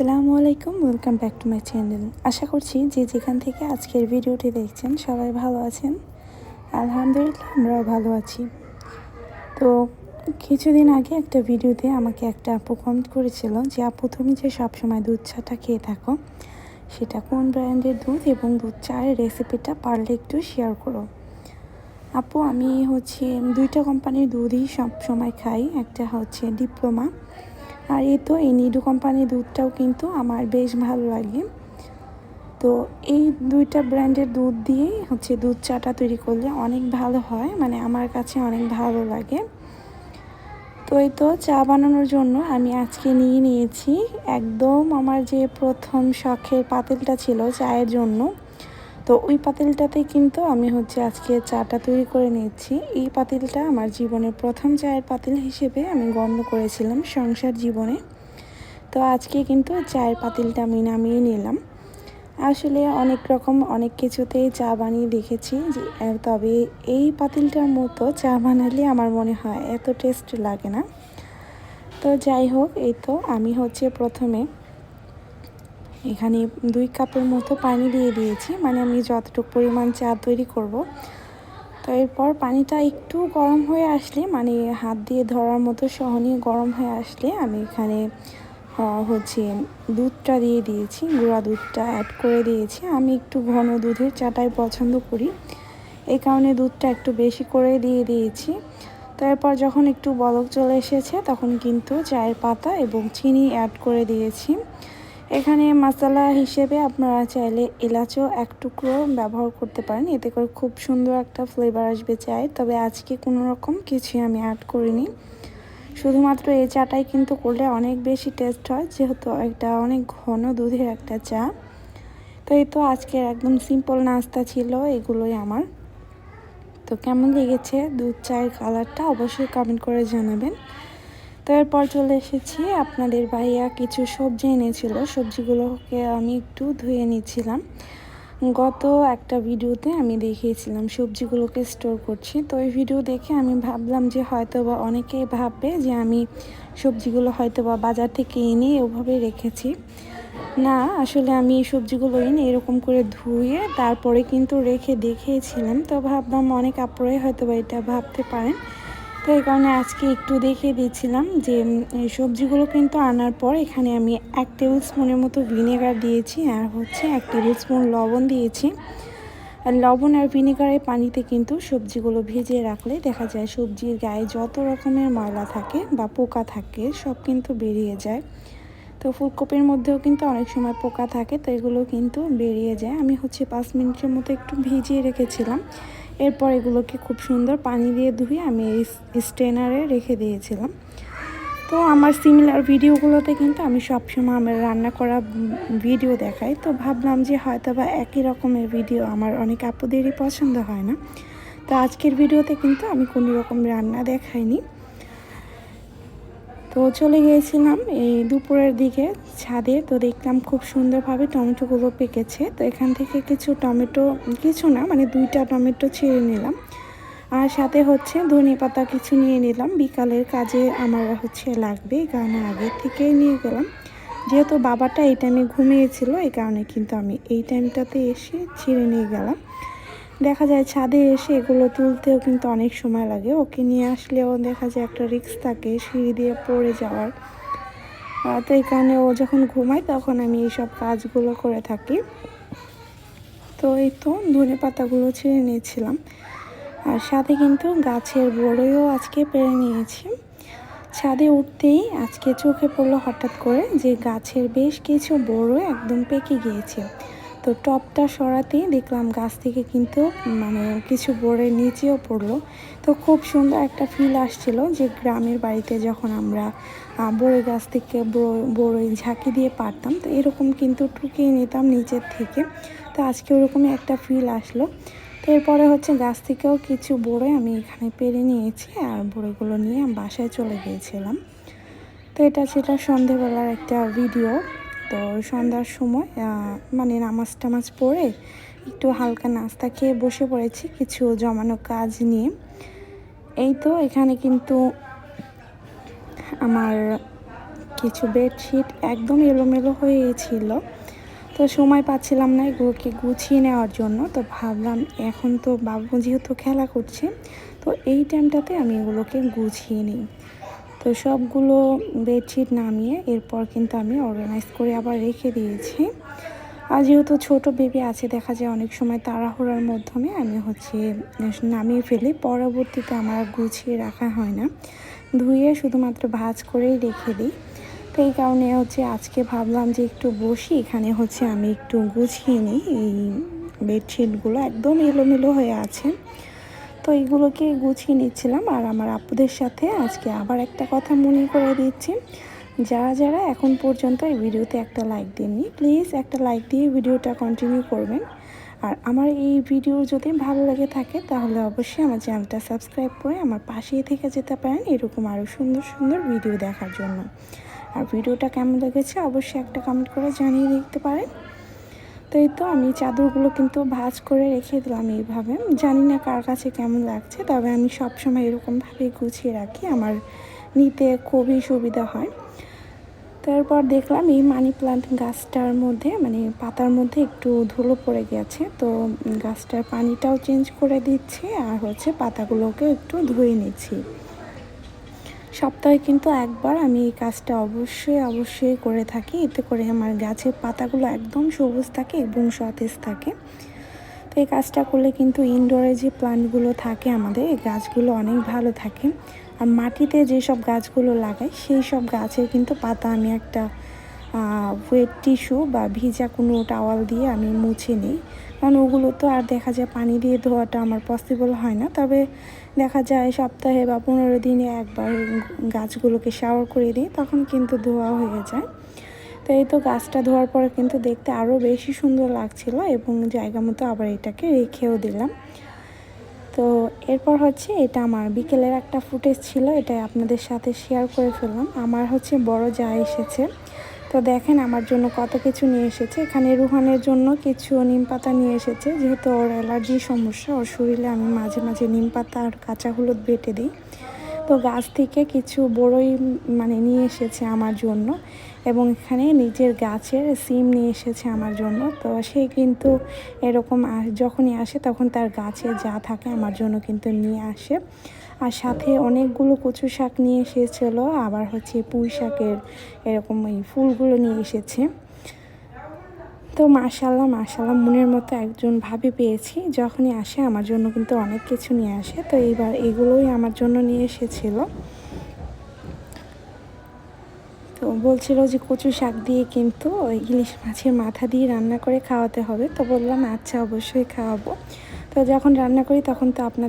আসসালামু আলাইকুম welcome back to my channel আশা করছি যে যেখান থেকে আজকের ভিডিওটি দেখছেন সবাই ভালো আছেন। আলহামদুলিল্লাহ, আমরাও ভালো আছি। তো কিছুদিন আগে একটা ভিডিওতে আমাকে একটা আপু কমেন্ট করেছিল যে, আপু, তুমি যে সবসময় দুধ চাটা খেয়ে থাকো, সেটা কোন ব্র্যান্ডের দুধ এবং দুধ চায়ের রেসিপিটা পারলে একটু শেয়ার করো? আপু, আমি হচ্ছে দুইটা কোম্পানির দুধই সবসময় খাই। একটা হচ্ছে ডিপ্লোমা আর এই তো এই নিডু কোম্পানির দুধটাও কিন্তু আমার বেশ ভালো লাগে। তো এই দুইটা ব্র্যান্ডের দুধ দিয়েই হচ্ছে দুধ চাটা তৈরি করলে অনেক ভালো হয় মানে আমার কাছে অনেক ভালো লাগে। তো এই তো চা বানানোর জন্য আমি আজকে নিয়ে নিয়েছি একদম আমার যে প্রথম শখের পাতিলটা ছিল চায়ের জন্য। তো ওই পাতিলটাতে কিন্তু আমি হচ্ছে আজকে চাটা তৈরি করে নিচ্ছি এই পাতিলটা আমার জীবনের প্রথম চায়ের পাতিল হিসেবে আমি গণ্য করেছিলাম সংসার জীবনে। তো আজকে কিন্তু চায়ের পাতিলটা আমি নামিয়ে নিলাম। আসলে অনেক রকম অনেক কিছুতেই চা বানিয়ে দেখেছি যে তবে এই পাতিলটার মতো চা বানালে আমার মনে হয় এত টেস্ট লাগে না। তো যাই হোক, এই তো আমি হচ্ছে প্রথমে এখানে দুই কাপের মতো পানি দিয়ে দিয়েছি। মানে আমি যতটুকু পরিমাণ চা তৈরি করব। তো এরপর পানিটা একটু গরম হয়ে আসলে মানে হাত দিয়ে ধরার মতো সহনীয় গরম হয়ে আসলে আমি এখানে হচ্ছে দুধটা দিয়ে দিয়েছি, গুঁড়া দুধটা অ্যাড করে দিয়েছি। আমি একটু ঘন দুধের চাটাই পছন্দ করি। এই কারণে দুধটা একটু বেশি করে দিয়ে দিয়েছি। তারপর যখন একটু বলক চলে এসেছে, তখন কিন্তু চায়ের পাতা এবং চিনি অ্যাড করে দিয়েছি। এখানে মশলা হিসেবে আপনারা চাইলে এলাচও এক টুকরো ব্যবহার করতে পারেন। এতে করে খুব সুন্দর একটা ফ্লেভার আসবে চায়ের তবে আজকে কোনো রকম কিছুই আমি অ্যাড করিনি। শুধুমাত্র এই চাটাই কিন্তু করলে অনেক বেশি টেস্ট হয়, যেহেতু একটা অনেক ঘন দুধের একটা চা। তো এই তো আজকের একদম সিম্পল নাস্তা ছিল, এগুলোই আমার। তো কেমন লেগেছে দুধ চায়ের কালারটা অবশ্যই কমেন্ট করে জানাবেন। তো এরপর চলে এসেছি। আপনাদের ভাইয়া কিছু সবজি এনেছিল। সবজিগুলোকে আমি একটু ধুয়ে নিচ্ছিলাম। গত একটা ভিডিওতে আমি দেখিয়েছিলাম সবজিগুলোকে স্টোর করছি। তো ওই ভিডিও দেখে আমি ভাবলাম যে হয়তো বা অনেকেই ভাববে যে আমি সবজিগুলো হয়তো বা বাজার থেকে এনে ওভাবে রেখেছি। না, আসলে আমি এই সবজিগুলো এনে এরকম করে ধুয়ে তারপরে কিন্তু রেখে দেখিয়েছিলাম। তো ভাবলাম অনেক আপুরাই হয়তো বা এটা ভাবতে পারেন। তো এই কারণে আজকে একটু দেখিয়ে দিয়েছিলাম যে সবজিগুলো কিন্তু আনার পর এখানে আমি এক টেবিল স্পুনের মতো ভিনেগার দিয়েছি আর হচ্ছে এক টেবিল স্পুন লবণ দিয়েছি। আর লবণ আর ভিনেগারের পানিতে কিন্তু সবজিগুলো ভিজিয়ে রাখলে দেখা যায় সবজির গায়ে যত রকমের ময়লা থাকে বা পোকা থাকে সব কিন্তু বেরিয়ে যায়। তো ফুলকপির মধ্যেও কিন্তু অনেক সময় পোকা থাকে, তো এগুলো কিন্তু বেরিয়ে যায়। আমি হচ্ছে পাঁচ মিনিটের মতো একটু ভিজিয়ে রেখেছিলাম। এরপর এগুলোকে খুব সুন্দর পানি দিয়ে ধুয়ে আমি এই স্ট্রেনারে রেখে দিয়েছিলাম। তো আমার সিমিলার ভিডিওগুলোতে কিন্তু আমি সবসময় আমার রান্না করা ভিডিও দেখাই। তো ভাবলাম যে হয়তো বা একই রকমের ভিডিও আমার অনেক আপুদেরই পছন্দ হয় না। তো আজকের ভিডিওতে কিন্তু আমি কোনো রকম রান্না দেখাইনি। তো চলে গিয়েছিলাম এই দুপুরের দিকে ছাদে। তো দেখলাম খুব সুন্দরভাবে টমেটোগুলো পেকেছে। তো এখান থেকে কিছু টমেটো, কিছু না মানে দুইটা টমেটো ছিঁড়ে নিলাম। আর সাথে হচ্ছে ধনে পাতা কিছু নিয়ে নিলাম। বিকালের কাজে আমার হচ্ছে লাগবে, এই কারণে আগে থেকেই নিয়ে গেলাম। যেহেতু বাবাটা এই টাইমে ঘুমিয়েছিল, এই কারণে কিন্তু আমি এই টাইমটাতে এসে ছিঁড়ে নিয়ে গেলাম। দেখা যায় ছাদে এসে এগুলো তুলতেও কিন্তু অনেক সময় লাগে। ওকে নিয়ে আসলেও দেখা যায় একটা রিক্স থাকে সিঁড়ি দিয়ে পড়ে যাওয়ার। তো এই কারণে ও যখন ঘুমায় তখন আমি এইসব কাজগুলো করে থাকি। তো এই তো ধনে পাতাগুলো ছিঁড়ে নিয়েছিলাম। আর সাথে কিন্তু গাছের বড়ইও আজকে পেরে নিয়েছি। ছাদে উঠতেই আজকে চোখে পড়ল হঠাৎ করে যে গাছের বেশ কিছু বড় একদম পেকে গিয়েছে। তো টপটা সরাতেই দেখলাম গাছ থেকে কিন্তু মানে কিছু বড়ে নিচেও পড়ল। তো খুব সুন্দর একটা ফিল আসছিল যে গ্রামের বাড়িতে যখন আমরা বড়ই গাছ থেকে বড়ই ঝাঁকি দিয়ে পারতাম, তো এরকম কিন্তু টুকিয়ে নিতাম নিচের থেকে। তো আজকে ওরকমই একটা ফিল আসলো। তো এরপরে হচ্ছে গাছ থেকেও কিছু বড়ে আমি এখানে পেরে নিয়েছি আর বড়িগুলো নিয়ে আমি বাসায় চলে গিয়েছিলাম। তো এটা ছিল সন্ধেবেলার একটা ভিডিও তো সন্ধ্যার সময় মানে নামাজ টামাজ পড়ে একটু হালকা নাস্তা খেয়ে বসে পড়েছি কিছু জমানো কাজ নিয়ে। এই তো এখানে কিন্তু আমার কিছু বেডশিট একদম এলোমেলো হয়েছিল তো সময় পাচ্ছিলাম না এগুলোকে গুছিয়ে নেওয়ার জন্য, তো ভাবলাম এখন তো বাবু যেহেতু খেলা করছে, তো এই টাইমটাতে আমি এগুলোকে গুছিয়ে নিই। তো সবগুলো বেডশিট নামিয়ে এরপর কিন্তু আমি অর্গানাইজ করে আবার রেখে দিয়েছি। আর যেহেতু ছোট বেবি আছে, দেখা যায় অনেক সময় তাড়াহুড়ার মাধ্যমে আমি হচ্ছে নামিয়ে ফেলি। পরবর্তীতে আমার গুছিয়ে রাখা হয় না। ধুয়ে শুধুমাত্র ভাজ করেই রেখে দিই। তো এই কারণে হচ্ছে আজকে ভাবলাম যে একটু বসি, এখানে হচ্ছে আমি একটু গুছিয়ে নিই। এই বেডশিটগুলো একদম এলোমেলো হয়ে আছে। তো এইগুলোকে গুছিয়ে নিচ্ছিলাম আর আমার আপুদের সাথে আজকে আবার একটা কথা মনে করে দিচ্ছি। যারা যারা এখন পর্যন্ত এই ভিডিওতে একটা লাইক দেননি প্লিজ একটা লাইক দিয়ে ভিডিওটা কন্টিনিউ করবেন। আর আমার এই ভিডিও যদি ভালো লেগে থাকে, তাহলে অবশ্যই আমার চ্যানেলটা সাবস্ক্রাইব করে আমার পাশেই থেকে যেতে পারেন এরকম আরও সুন্দর সুন্দর ভিডিও দেখার জন্য। আর ভিডিওটা কেমন লেগেছে অবশ্যই একটা কমেন্ট করে জানিয়ে দেখতে পারেন। তো এই তো আমি চাদরগুলো কিন্তু ভাজ করে রেখে দিলাম এইভাবে। জানি না কার কাছে কেমন লাগছে, তবে আমি সবসময় এরকমভাবে গুছিয়ে রাখি, আমার নিতে খুবই সুবিধা হয়। তারপর দেখলাম এই মানি প্লান্ট গাছটার মধ্যে মানে পাতার মধ্যে একটু ধুলো পড়ে গেছে, তো গাছটার পানিটাও চেঞ্জ করে দিচ্ছি আর হচ্ছে পাতাগুলোকে একটু ধুয়ে নিচ্ছি। সপ্তাহে কিন্তু একবার আমি এই কাজটা অবশ্যই অবশ্যই করে থাকি। এতে করে আমার গাছের পাতাগুলো একদম সবুজ থাকে এবং সতেজ থাকে। তো এই কাজটা করলে কিন্তু ইনডোরে যে প্লান্টগুলো থাকে আমাদের, এই গাছগুলো অনেক ভালো থাকে। আর মাটিতে যেসব গাছগুলো লাগাই সেই সব গাছের কিন্তু পাতা আমি একটা ওয়েট টিস্যু বা ভিজা কোনো টাওয়াল দিয়ে আমি মুছে নিই। কারণ ওগুলো তো আর দেখা যায় পানি দিয়ে ধোয়াটা আমার পসিবল হয় না। তবে দেখা যায় সপ্তাহে বা পনেরো দিনে একবার গাছগুলোকে শাওয়ার করে দিই, তখন কিন্তু ধোয়া হয়ে যায়। তো এই তো গাছটা ধোয়ার পরে কিন্তু দেখতে আরও বেশি সুন্দর লাগছিল এবং জায়গা মতো আবার এটাকে রেখেও দিলাম। তো এরপর হচ্ছে এটা আমার বিকেলের একটা ফুটেজ ছিল এটা আপনাদের সাথে শেয়ার করে ফেললাম। আমার হচ্ছে বড় যা এসেছে। তো দেখেন আমার জন্য কত কিছু নিয়ে এসেছে। এখানে রুহানের জন্য কিছু নিম পাতা নিয়ে এসেছে। যেহেতু ওর অ্যালার্জি সমস্যা, ওর শরীরে আমি মাঝে মাঝে নিম পাতা আর কাঁচা হলুদ বেটে দিই। তো গাছ থেকে কিছু বড়ই মানে নিয়ে এসেছে আমার জন্য এবং এখানে নিজের গাছের সিম নিয়ে এসেছে আমার জন্য। তো সে কিন্তু এরকম যখনই আসে তখন তার গাছে যা থাকে আমার জন্য কিন্তু নিয়ে আসে। আর সাথে অনেকগুলো কচু শাক নিয়ে এসেছিল, আবার হচ্ছে পুঁই শাকের এরকম এই ফুলগুলো নিয়ে এসেছে। তো মাশাল্লাহ মাশাল্লাহ মনের মতো একজন ভাবি পেয়েছি। যখনই আসে আমার জন্য কিন্তু অনেক কিছু নিয়ে আসে। তো এইবার এগুলোই আমার জন্য নিয়ে এসেছিল। তো বলছিল যে কচু শাক দিয়ে কিন্তু ইলিশ মাছের মাথা দিয়ে রান্না করে খাওয়াতে হবে। তো বললাম আচ্ছা অবশ্যই খাওয়াবো। তো যখন রান্না করি তখন তো আপনাদের